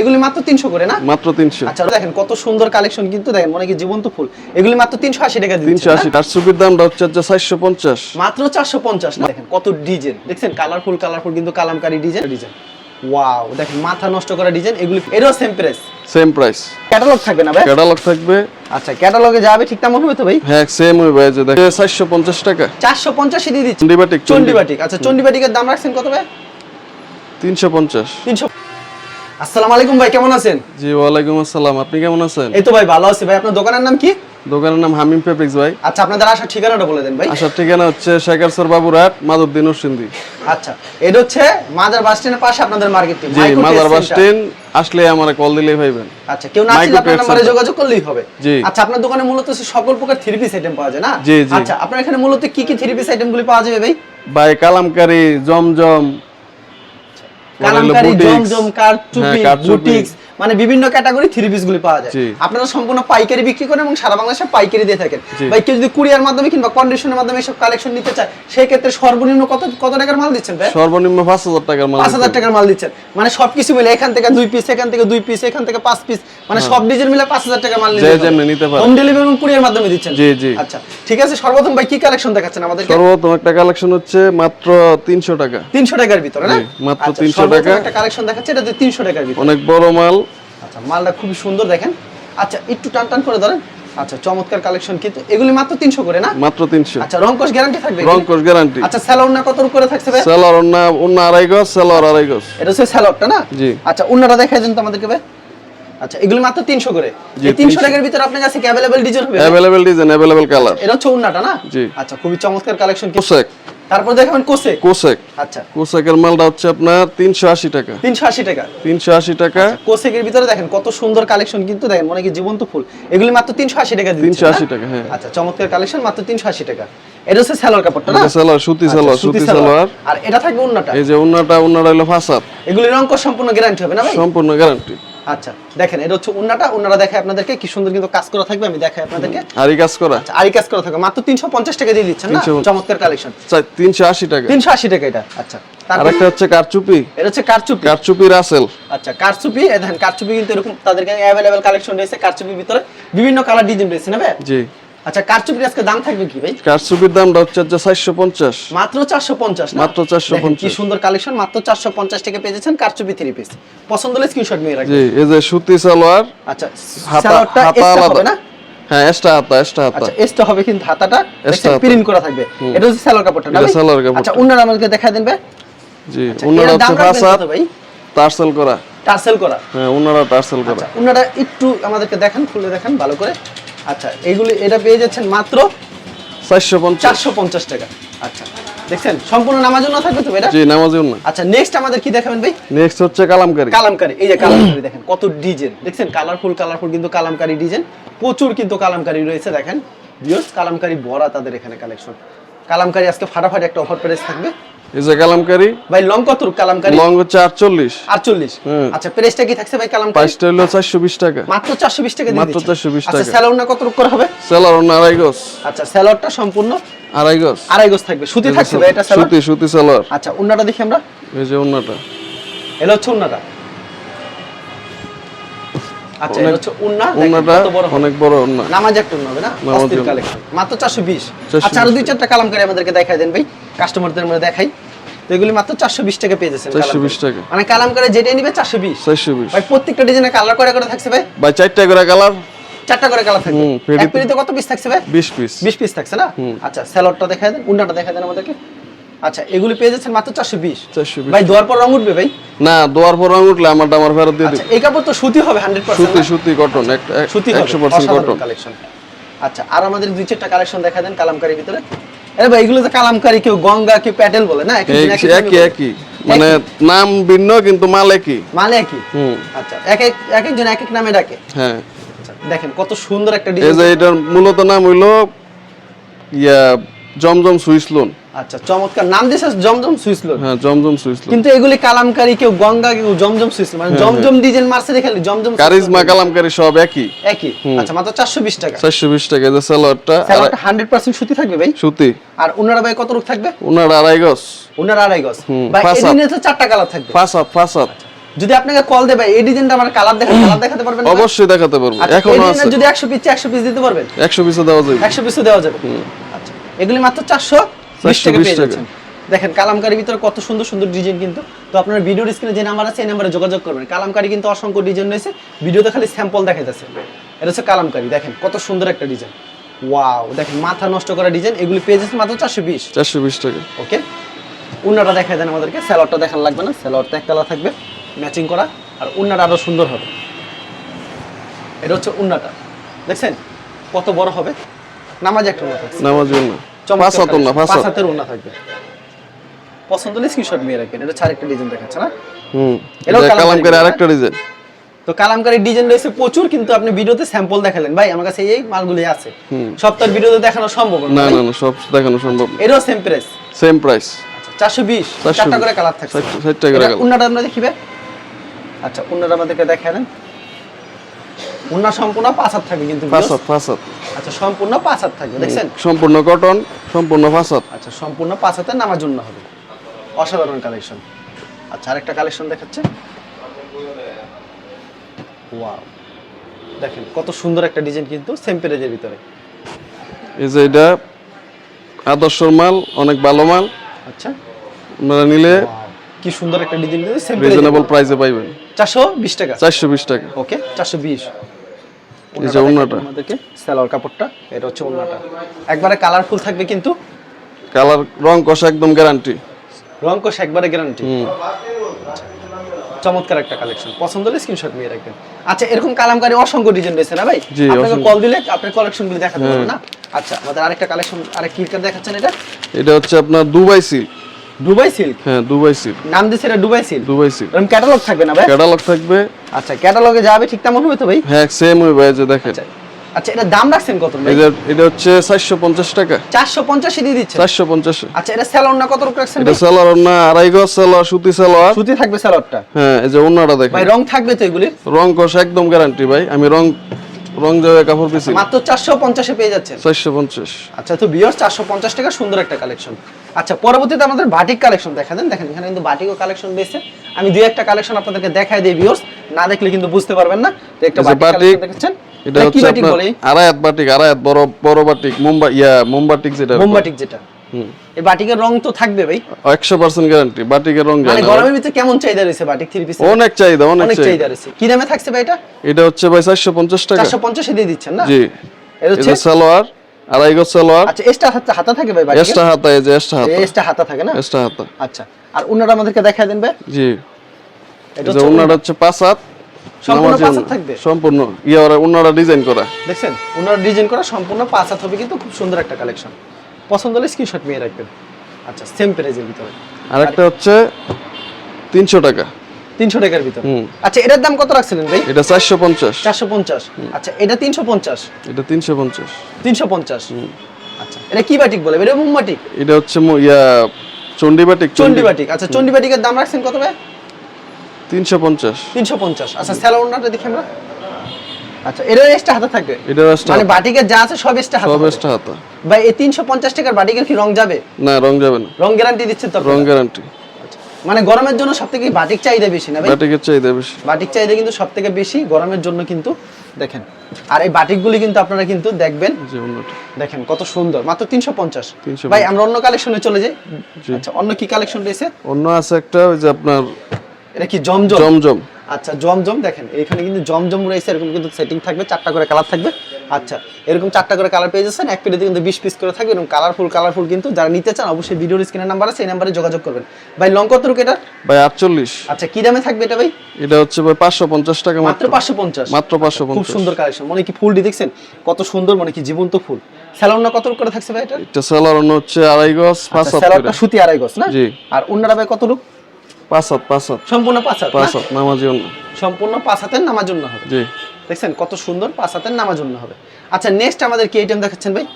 এগুলি মাত্র তিনশো করে না? মাত্র তিনশো। আচ্ছা দেখেন কত সুন্দর কালেকশন কিন্তু দেখেন মনে কি জীবন্ত ফুল। এগুলি মাত্র তিনশো আশি টাকা তিনশো আশি না? কাঠ সুপির দামটা হচ্ছে চারশো পঞ্চাশ। মাত্র চারশো পঞ্চাশ না? দেখেন কত ডিজাইন। দেখছেন কালারফুল কালারফুল কিন্তু কালামকারী ডিজাইন। ডিজাইন। ওয়াও দেখেন মাথা নষ্ট করা ডিজাইন এগুলি এরও same price same price catalogue থাকবে না ভাই? ক্যাটালগ থাকবে। আচ্ছা ক্যাটালগে যাবে ঠিক তেমন হবে তো ভাই? হ্যাঁ সেম ভাই যে দেখ চারশো পঞ্চাশ টাকা। চারশো পঞ্চাশে দিয়ে দিচ্ছি। চন্ডিবাটিক চন্ডিবাটিক আচ্ছা চন্ডিবাটিকের দাম রাখছেন কত ভাই? তিনশো পঞ্চাশ। তিনশো আসসালামু আলাইকুম ভাই কেমন আছেন? জি ওয়ালাইকুম আসসালাম। আপনি কেমন আছেন? এই তো ভাই ভালো আছি ভাই। আপনার দোকানের নাম কি? দোকানের নাম হামিম ফেব্রিক্স ভাই। আচ্ছা আপনাদের আসার ঠিকানাটা বলে দেন ভাই। আসার ঠিকানা হচ্ছে শেখারসর বাবুরহাট সিন্ধি আচ্ছা এটা হচ্ছে মাদার বাস স্ট্যান্ডের পাশে আপনাদের মার্কেটিং জি মাদার বাস স্ট্যান্ড আসলে আমার কল দিলেই পাইবেন। আচ্ছা কেউ না আসলে আপনার নাম্বারে। যোগাযোগ করলেই হবে। জি। আচ্ছা আপনার দোকানে মূলত সকল প্রকার থ্রি পিস আইটেম পাওয়া যায় না? জি, জি। আচ্ছা আপনার এখানে মূলত কি কি থ্রি পিস আইটেম গুলি পাওয়া যাবে ভাই? ভাই কালামকারি জমজম কালামকারী। জমজম হ্যাঁ, বুটিক্স মানে বিভিন্ন ক্যাটাগরি থ্রি পিস গুলি পাওয়া যায়। আপনারা সম্পূর্ণ পাইকারি বিক্রি করেন এবং সারা বাংলাদেশে পাইকারি দিয়ে থাকেন। ভাই কেউ যদি কুরিয়ার মাধ্যমে কিংবা কন্ডিশনের মাধ্যমে এসব কালেকশন নিতে চায় সেই ক্ষেত্রে সর্বনিম্ন কত কত টাকার মাল দিচ্ছেন ভাই? সর্বনিম্ন পাঁচ হাজার টাকার মাল পাঁচ হাজার দিতে টাকার মাল দিচ্ছেন। মানে সবকিছু মিলে এখান থেকে দুই পিস এখান থেকে দুই পিস এখান থেকে পাঁচ পিস মানে সব ডিজাইন মিলে পাঁচ হাজার টাকার মাল নিতে পারে। হোম ডেলিভারি এবং কুরিয়ার মাধ্যমে দিচ্ছেন। জি, জি। আচ্ছা ঠিক আছে সর্বপ্রথম ভাই কি কালেকশন দেখাচ্ছেন আমাদের সর্বপ্রথম একটা কালেকশন হচ্ছে মাত্র তিনশো টাকা। তিনশো টাকার ভিতরে না? মাত্র আচ্ছা, 300 টাকা। একটা কালেকশন দেখাচ্ছে এটা তিনশো টাকার ভিতরে। অনেক বড় মাল। আচ্ছা মালটা খুব সুন্দর দেখেন। আচ্ছা একটু টান টান করে ধরেন। আচ্ছা চমৎকার কালেকশন কিন্তু। এগুলি মাত্র তিনশো করে না? মাত্র তিনশো। আচ্ছা রংকশ গ্যারান্টি থাকবে রং কোর্স গ্যারান্টি আচ্ছা স্যালোর না কত করে থাকছে ভাই? সেলার না অন্য আড়াই গজ সেলার আড়াই গজ। এটা হচ্ছে সেলরটা না? জি। আচ্ছা অন্যটা দেখাই দেন তো আমাদেরকে ভাই। আচ্ছা এগুলি মাত্র তিনশো করে। এই তিনশো 300 টাকার ভিতরে আপনার কাছে কি অ্যাভেলেবেল ডিজাইন হবে? অ্যাভেলেবেল ডিজাইন অ্যাভেলেবেল কালার এটা হচ্ছে উন্নাটা না? জি। আচ্ছা খুবই চমৎকার কালেকশন কোসেক। তারপর দেখাবেন কোসে কোসেক। আচ্ছা। কোসেকের মালটা হচ্ছে আপনার তিনশো আশি টাকা। তিনশো আশি টাকা। তিনশো আশি টাকা। কোসেকের ভিতরে দেখেন কত সুন্দর কালেকশন কিন্তু দেখেন মনে কি জীবন্ত ফুল। এগুলি মাত্র তিনশো আশি টাকা দিচ্ছেন, 380 টাকা, হ্যাঁ। আচ্ছা চমৎকার কালেকশন মাত্র তিনশো আশি টাকা। এটা হচ্ছে স্যালোর কাপড়টা না? সেলার সুতি আচ্ছা, সেলার সুতি সেলার আর এটা থাকবে উন্নাটা এই যে উন্নাটা উন্নাটা হলো ফাঁসাত এগুলি রঙ সম্পূর্ণ গ্যারান্টি হবে না ভাই? সম্পূর্ণ গ্যারান্টি আচ্ছা দেখেন এটা হচ্ছে উন্নাটা। উন্নাটা দেখায় আপনাদেরকে কি সুন্দর কিন্তু কাজ করা থাকবে আমি দেখাই আপনাদেরকে। আরি কাজ করা। আচ্ছা আরি কাজ করা থাকবে। মাত্র তিনশো পঞ্চাশ টাকা দিয়ে দিচ্ছেন না? চমৎকার কালেকশন চাই- তিনশো আশি টাকা। তিনশো আশি টাকা এটা। আচ্ছা আর একটা হচ্ছে কারচুপি। এটা হচ্ছে কারচুপি। কারচুপি রাসেল। আচ্ছা কারচুপি দেখেন কারচুপি কিন্তু এরকম তাদের কাছে अवेलेबल কালেকশন রয়েছে। কারচুপির ভিতরে বিভিন্ন কালার ডিজাইন রয়েছে না ভাই? জি। আচ্ছা কারচুপির আজকে দাম থাকবে কি ভাই? কারচুপির দামটা হচ্ছে যে চারশো পঞ্চাশ। মাত্র চারশো পঞ্চাশ মাত্র 450 কি সুন্দর কালেকশন মাত্র চারশো পঞ্চাশ টাকা পেয়ে যাচ্ছেন কারচুপি থ্রি পিস পছন্দ হলে স্ক্রিনশট নিয়ে রাখবেন। জি এই যে সুতি সালোয়ার আচ্ছা সালোয়ারটা হাতা আলাদা। না? হ্যাঁ এক্সট্রা হাতা এক্সট্রা হাতা। আচ্ছা হবে কিন্তু হাতাটা প্রিন্ট করা থাকবে। এটা হচ্ছে সালোয়ার কাপড়টা না সালোয়ার কাপড়টা। আচ্ছা দেখা দেন ভাই। জি আচ্ছা, হচ্ছে টার্সেল করা। টার্সেল করা। হ্যাঁ টার্সেল করা। আচ্ছা একটু আমাদেরকে দেখেন খুলে দেখেন ভালো করে। আচ্ছা এইগুলি এটা পেয়ে যাচ্ছেন মাত্র চারশো চারশো পঞ্চাশ টাকা। আচ্ছা দেখছেন সম্পূর্ণ না থাকবে তো এটা জি উন্না আচ্ছা নেক্সট আমাদের কি দেখাবেন ভাই? নেক্সট হচ্ছে কালামকারি। কালামকারি এই যে কালামকারি দেখেন কত ডিজাইন। দেখছেন কালারফুল কালারফুল কিন্তু কালামকারি ডিজাইন। প্রচুর কিন্তু কালামকারি রয়েছে দেখেন। ভিউয়ার্স কালামকারি ভরা তাদের এখানে কালেকশন কালামকারি আজকে ফাটাফাটি একটা অফার প্রাইস থাকবে। এই যে কালামকারি? ভাই লং কত কালামকারি? লং হচ্ছে আটচল্লিশ। আটচল্লিশ? হুম। আচ্ছা প্রাইসটা কি থাকছে ভাই কালামকারি? প্রাইসটা হলো চারশো বিশ টাকা। মাত্র চারশো বিশ টাকা মাত্র 420 আচ্ছা টাকা। না কত করে হবে? সেলার আড়াই গজ। আচ্ছা স্যালোরটা সম্পূর্ণ আড়াই গজ। আড়াই গজ থাকবে। সুতি থাকছে ভাই এটা স্যালোর সুতি সুতি সেলার আচ্ছা উন্নাটা দেখি আমরা। এই যে উন্নাটা। এলো হচ্ছে উন্নাটা। আচ্ছা এটা হচ্ছে। অনেক বড় নামাজ একটা উন্না হবে না? অস্থির কালেকশন মাত্র 420 আচ্ছা আরও দুই চারটা কালামকারি আমাদেরকে দেখাই দেন ভাই। কাস্টমারদের মধ্যে দেখাই। তো এগুলি মাত্র চারশো বিশ টাকা পেয়ে যাচ্ছেন 420। টাকা। মানে কালামকারি নিবে চারশো বিশ। চারশো বিশ। ভাই প্রত্যেকটা ডিজাইনে কালার করে করে থাকছে ভাই। ভাই চারটা করে কালার চারটা করে কালার থাকবে। এক কত পিস থাকছে ভাই? বিশ পিস বিশ পিস থাকছে না? আচ্ছা স্যালোডটা দেন দেন আমাদেরকে। আচ্ছা এগুলি পেয়ে যাচ্ছেন মাত্র চারশো বিশ। চারশো বিশ। ভাই দোয়ার পর রং উঠবে ভাই? না দোয়ার পর রং উঠলে আমারটা আমার ফেরত দিয়ে আচ্ছা এই কাপড় তো সুতি হবে হান্ড্রেড সুতি সুতি কটন সুতি একশো পার্সেন্ট কটন কালেকশন আচ্ছা আর আমাদের দুই চারটা কালেকশন দেখা দেন কালামকারীর ভিতরে। আরে ভাই এগুলো তো কালামকারী কেউ গঙ্গা কেউ প্যাটেল বলে না? একই একই মানে নাম ভিন্ন কিন্তু মাল একই। বলে। একই? হুম। আচ্ছা এক এক এক একজন এক এক নামে ডাকে। হ্যাঁ। আচ্ছা, দেখেন কত সুন্দর একটা এই যে এটার মূলত নাম হইল ইয়া জমজম সুইস লোন। আচ্ছা চমৎকার। নাম দিয়েছে জমজম সুইসলোন হ্যাঁ জমজম সুইস লোন কিন্তু এগুলি কালামকারী কেউ গঙ্গা কেউ জমজম সুইসলোন মানে জমজম ডিজাইন মারছে দেখে জমজম কারিজমা কালামকারি সব একই। একই। আচ্ছা মাত্র চারশো বিশ টাকা। চারশো বিশ টাকা এই যে সালোয়ারটা হান্ড্রেড পার্সেন্ট সুতি থাকবে ভাই? সুতি। আর ওনারা ভাই কত রূপ থাকবে? ওনার আড়াই গজ। ওনার আড়াই গজ। ভাই এদিনে তো চারটা কালার থাকবে। ফাঁস হাত ফাঁস যদি আপনাকে কল দেবে এই ডিজাইনটা আমার কালার দেখা কালার দেখাতে পারবেন? অবশ্যই দেখাতে পারব। আচ্ছা, এখনও আছে। যদি 100 পিস 100 পিস দিতে পারবেন? একশো পিসে দেওয়া যাবে। একশো পিসও দেওয়া যাবে। আচ্ছা এগুলি মাত্র চারশো বিশ টাকা পেয়ে যাচ্ছেন। দেখেন কালামকারীর ভিতরে কত সুন্দর সুন্দর ডিজাইন কিন্তু। তো আপনার ভিডিওর স্ক্রিনে যে নাম্বার আছে এই নাম্বারে যোগাযোগ করবেন। কালামকারী কিন্তু অসংখ্য ডিজাইন রয়েছে। ভিডিওতে খালি স্যাম্পল দেখা যাচ্ছে এটা হচ্ছে কালামকারী দেখেন কত সুন্দর একটা ডিজাইন ওয়াও দেখেন মাথা নষ্ট করা ডিজাইন এগুলি পেয়ে যাচ্ছে মাত্র চারশো বিশ। চারশো বিশ টাকা। ওকে উন্নাটা দেখাই দেন আমাদেরকে। স্যালোয়ারটা দেখান লাগবে না। স্যালোয়ারটা এক কালার থাকবে ম্যাচিং করা। আর উন্নাটা আরও সুন্দর হবে। এটা হচ্ছে উন্নাটা। দেখছেন? কত বড় হবে? নামাজ একটা উন্না নামাজ চমৎকার পাঁচ না হাতের উন্না থাকবে। পছন্দ হলে স্ক্রিনশট নিয়ে রাখবেন এটা ছাড় একটা ডিজাইন দেখাচ্ছে না? হুম এটা কালামকারী কালামকারী আরেকটা ডিজাইন তো কালামকারী ডিজাইন রয়েছে প্রচুর কিন্তু আপনি ভিডিওতে স্যাম্পল দেখালেন। ভাই আমার কাছে এই মালগুলি আছে। হুম। সব তো আর ভিডিওতে দেখানো সম্ভব না না না না সব দেখানো সম্ভব এটাও সেম প্রাইস সেম প্রাইস চারশো বিশ 420 চারটা করে কালার থাকছে। উন্নাটা আমরা দেখিবে? আচ্ছা উন্নাটা আমাদেরকে দেখায় উন্না সম্পূর্ণ পাঁচ হাত থাকবে কিন্তু পাঁচ viewers। হাত। আচ্ছা সম্পূর্ণ পাঁচ হাত থাকবে দেখছেন? সম্পূর্ণ কটন সম্পূর্ণ পাঁচ আচ্ছা সম্পূর্ণ পাঁচ হাতে নামার জন্য হবে। অসাধারণ কালেকশন আচ্ছা আরেকটা কালেকশন দেখাচ্ছে। ওয়াও দেখেন কত সুন্দর একটা ডিজাইন কিন্তু সেম পেরেজের ভিতরে। এই যে এটা আদর্শর মাল অনেক ভালো মাল। আচ্ছা। আপনারা নিলে কি সুন্দর একটা ডিজাইন সেম রিজনেবল প্রাইসে পাইবেন। চারশো বিশ টাকা। চারশো বিশ টাকা। ওকে চারশো বিশ। এই যে ওড়নাটা। আমাদেরকে সালোয়ার কাপড়টা এটা হচ্ছে ওড়নাটা একবারে কালারফুল থাকবে কিন্তু। কালার রং কষা একদম গ্যারান্টি রং কোষ একবারে গ্যারান্টি চমৎকার একটা কালেকশন পছন্দ হলে স্ক্রিনশট নিয়ে রাখবেন। আচ্ছা এরকম কালামকারী অসংখ্য ডিজাইন রয়েছে না ভাই? আপনাকে কল দিলে আপনার কালেকশনগুলো দেখাতে পারবেন না? আচ্ছা আমাদের আরেকটা কালেকশন আরেক কিরকার দেখাচ্ছেন এটা? এটা হচ্ছে আপনার দুবাই সিল্ক দুবাই সিল্ক? হ্যাঁ দুবাই সিল্ক। নাম দিচ্ছে এটা দুবাই সিল্ক? Dubai silk. এরকম ক্যাটালগ থাকবে না ভাই? ক্যাটালগ থাকবে। আচ্ছা ক্যাটালগে যাবে ঠিক তেমন হবে তো ভাই? হ্যাঁ সেম ওই ভাই যে দেখেন। আচ্ছা আচ্ছা এটা দাম রাখছেন কত ভাই? এই এটা হচ্ছে চারশো পঞ্চাশ টাকা। চারশো পঞ্চাশে দিয়ে দিচ্ছেন? চারশো পঞ্চাশে। আচ্ছা এটা স্যালোন না কত রূপ রাখছেন এটা ভাই? সালোয়ার না আড়াই গজ সালোয়ার সুতি সালোয়ার সুতি থাকবে স্যালোয়ারটা হ্যাঁ এই যে অন্যটা দেখেন। ভাই রং থাকবে তো এগুলির? রং কষা একদম গ্যারান্টি ভাই আমি রং রং যাবে কাপড় পিছি মাত্র চারশো পঞ্চাশে পেয়ে যাচ্ছেন। চারশো পঞ্চাশ। আচ্ছা তো বিয়ার চারশো পঞ্চাশ টাকা সুন্দর একটা কালেকশন আচ্ছা পরবর্তীতে আমাদের বাটিক কালেকশন দেখা দেন। দেখেন এখানে কিন্তু বাটিকও কালেকশন রয়েছে। আমি দুই একটা কালেকশন আপনাদেরকে দেখাই দিই বিয়ার্স না দেখলে কিন্তু বুঝতে পারবেন না তো একটা বাটিক দেখেছেন এটা হচ্ছে আপনার আড়ায়াত বাটিক আড়ায়াত বড় বড় বাটিক মুম্বাই ইয়া মুম্বাটিক যেটা মোমবাটিক যেটা। এই বাটিকের রং তো থাকবে ভাই। একশো পার্সেন্ট গ্যারান্টি বাটিকের রং মানে। গরমের ভিতরে কেমন চাহিদা রয়েছে বাটিক থ্রি পিস অনেক চাহিদা অনেক চাহিদা রয়েছে। কি দামে থাকছে ভাই এটা? এটা হচ্ছে ভাই চারশো পঞ্চাশ টাকা। চারশো পঞ্চাশে দিয়ে দিচ্ছেন না? জি। এটা হচ্ছে সালোয়ার। আড়াই গজ সালোয়ার আচ্ছা এক্সট্রা হাতা হাতা থাকে ভাই এক্সট্রা হাতা এই যে এক্সট্রা হাতা। এক্সট্রা হাতা থাকে না? এক্সট্রা হাতা। আচ্ছা আর উনারা আমাদেরকে দেখায় দেন ভাই। জি। এটা যে হচ্ছে পাঁচ হাত। সম্পূর্ণ পাঁচ হাত থাকবে? সম্পূর্ণ। ইয়া ওরা ওনারা ডিজাইন করা। দেখছেন? ওনার ডিজাইন করা সম্পূর্ণ পাঁচ হাত হবে কিন্তু খুব সুন্দর একটা কালেকশন পছন্দ হলে স্ক্রিনশট নিয়ে রাখবেন। আচ্ছা সেম প্রাইজের ভিতরে। আরেকটা হচ্ছে তিনশো টাকা। তিনশো টাকার ভিতরে। আচ্ছা এটার দাম কত রাখছিলেন ভাই? এটা চারশো পঞ্চাশ। চারশো পঞ্চাশ। আচ্ছা এটা তিনশো পঞ্চাশ? এটা তিনশো পঞ্চাশ। তিনশো পঞ্চাশ? আচ্ছা এটা কি বাটিক বলে? এটা মুম্বাটিক এটা হচ্ছে ইয়া চন্ডিবাটিক চন্ডি বাটিক আচ্ছা চন্ডি বাটিকের দাম রাখছেন কত ভাই? তিনশো পঞ্চাশ। তিনশো পঞ্চাশ। আচ্ছা স্যালোনাটা দেখি আমরা। আচ্ছা এটার এক্সট্রা হাতে থাকবে? এটা extra মানে বাটিকের যা আছে সব এক্সট্রা সব হাতে এক্সট্রা হাতা। ভাই এই তিনশো পঞ্চাশ টাকার বাটিকের কি রং যাবে? না রং যাবে না। রং গ্যারান্টি দিচ্ছেন তো রং গ্যারান্টি। মানে গরমের জন্য সব থেকে বাটিক চাহিদা বেশি না ভাই? বাটিকের চাহিদা বেশি। বাটিক চাহিদা কিন্তু সব থেকে বেশি গরমের জন্য কিন্তু দেখেন। আর এই বাটিকগুলি কিন্তু আপনারা কিন্তু দেখবেন দেখেন কত সুন্দর মাত্র তিনশো পঞ্চাশ। 350 ভাই আমরা অন্য কালেকশনে চলে যাই। আচ্ছা অন্য কি কালেকশন রয়েছে? অন্য আছে একটা ওই যে আপনার এটা কি জমজম? জমজম। আচ্ছা জমজম দেখেন এখানে কিন্তু জমজম রয়েছে এরকম কিন্তু সেটিং থাকবে চারটা করে কালার থাকবে। আচ্ছা এরকম চারটা করে কালার পেয়ে যাচ্ছেন এক পেটিতে কিন্তু বিশ পিস করে থাকবে এরকম কালারফুল কালারফুল কিন্তু যারা নিতে চান অবশ্যই ভিডিওর স্ক্রিনের নাম্বার আছে এই নাম্বারে যোগাযোগ করবেন। ভাই লং কত রুক এটা? ভাই আটচল্লিশ। আচ্ছা কি দামে থাকবে এটা ভাই? এটা হচ্ছে ভাই পাঁচশো পঞ্চাশ টাকা মাত্র। পাঁচশো পঞ্চাশ। মাত্র পাঁচশো খুব সুন্দর কালেকশন মনে কি ফুলটি দেখছেন? কত সুন্দর মানে কি জীবন্ত ফুল। স্যালোন কত করে থাকছে ভাই এটা? একটা সেলার হচ্ছে আড়াই গজ পাঁচ আচ্ছা, হাত স্যালোনটা সুতি আড়াই গজ না? জি। আর অন্যরা ভাই কত রুক পাঁচ হাত পাঁচ হাত। সম্পূর্ণ পাঁচ হাত পাঁচ? হাত নামাজি সম্পূর্ণ পাঁচ হাতের নামার জন্য হবে। জি। দেখছেন কত সুন্দর পাঁচ হাতের নামার জন্য হবে। আচ্ছা নেক্সট আমাদের কি আইটেম দেখাচ্ছেন ভাই?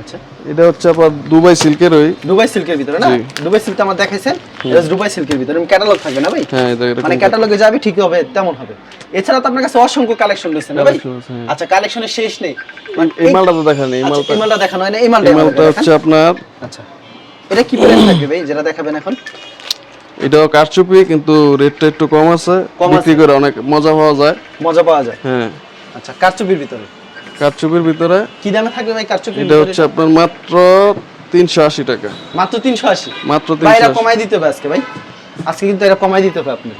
আচ্ছা। এটা হচ্ছে আবার দুবাই সিল্কের ওই। দুবাই সিল্কের ভিতরে না? দুবাই সিল্কটা আমার দেখাইছেন? এটা দুবাই সিল্কের ভিতরে ক্যাটালগ থাকবে না ভাই? হ্যাঁ এটা মানে ক্যাটালগে যাবে ঠিকই হবে তেমন হবে। এছাড়া তো আপনার কাছে অসংখ্য কালেকশন রয়েছে না ভাই? হ্যাঁ। আচ্ছা কালেকশনের শেষ নেই। এই মালটা তো দেখান এই আচ্ছা, মালটা এই মালটা দেখানো হয় না এই মালটা। হচ্ছে আপনার আচ্ছা। এটা কি প্রাইস থাকবে ভাই যেটা দেখাবেন এখন? এটাও কারচুপি কিন্তু রেটটা একটু কম আছে। বিক্রি করে অনেক মজা পাওয়া যায়। মজা পাওয়া যায়? হ্যাঁ। আচ্ছা কারচুপির ভিতরে? কারচুপির ভিতরে কি দামে থাকবে ভাই কারচুপির এটা হচ্ছে আপনার মাত্র তিনশো আশি টাকা। মাত্র তিনশো আশি? মাত্র ভাই এরা 380 কমাই দিতে হবে আজকে ভাই। আজকে কিন্তু এটা কমাই দিতে হবে আপনি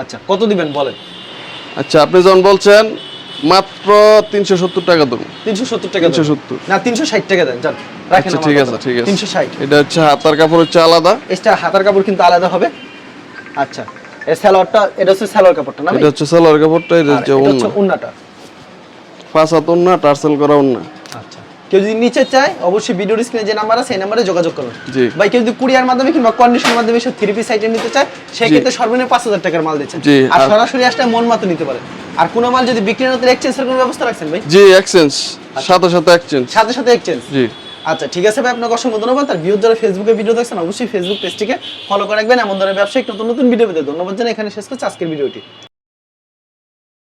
আচ্ছা কত দিবেন বলেন? আচ্ছা আপনি যখন বলছেন মাত্র তিনশো সত্তর টাকা দেবো তিনশো সত্তর টাকা তিনশো সত্তর। না তিনশো ষাট টাকা দেন যান আচ্ছা ঠিক আছে ঠিক আছে। তিনশো ষাট। এটা হচ্ছে হাতার কাপড় হচ্ছে আলাদা। এটা হাতার কাপড় কিন্তু আলাদা হবে। আচ্ছা এই স্যালোয়ারটা এটা হচ্ছে স্যালোয়ার কাপড়টা না এটা হচ্ছে সালোয়ার কাপড়টা এটা হচ্ছে ওন্না। পাঁচ হাত ওন্না টার্সেল করা ওন্না। কেউ যদি নিচে চায় অবশ্যই ভিডিওর স্ক্রিনে যে নাম্বার আছে সেই নাম্বারে যোগাযোগ করুন। ভাই কেউ যদি কুরিয়ার মাধ্যমে কিংবা কন্ডিশনের মাধ্যমে সব থ্রি পিস আইটেম নিতে চায় সেক্ষেত্রে সর্বনিম্ন পাঁচ হাজার টাকার মাল দিচ্ছেন। আর সরাসরি আসলে মন মতো নিতে পারে। আর কোনো মাল যদি বিক্রি না হতে এক্সচেঞ্জের কোনো ব্যবস্থা রাখছেন ভাই? জি এক্সচেঞ্জ সাথে সাথে এক্সচেঞ্জ সাথে সাথে এক্সচেঞ্জ জি। আচ্ছা ঠিক আছে ভাই আপনাকে অসংখ্য ধন্যবাদ। আর ভিউর যারা ফেসবুকে ভিডিও দেখছেন অবশ্যই ফেসবুক পেজটিকে ফলো করে রাখবেন। এমন ধরনের ব্যবসায়িক নতুন নতুন ভিডিও পেতে ধন্যবাদ জানাই। এখানে শেষ করছি আজকের ভিডিওটি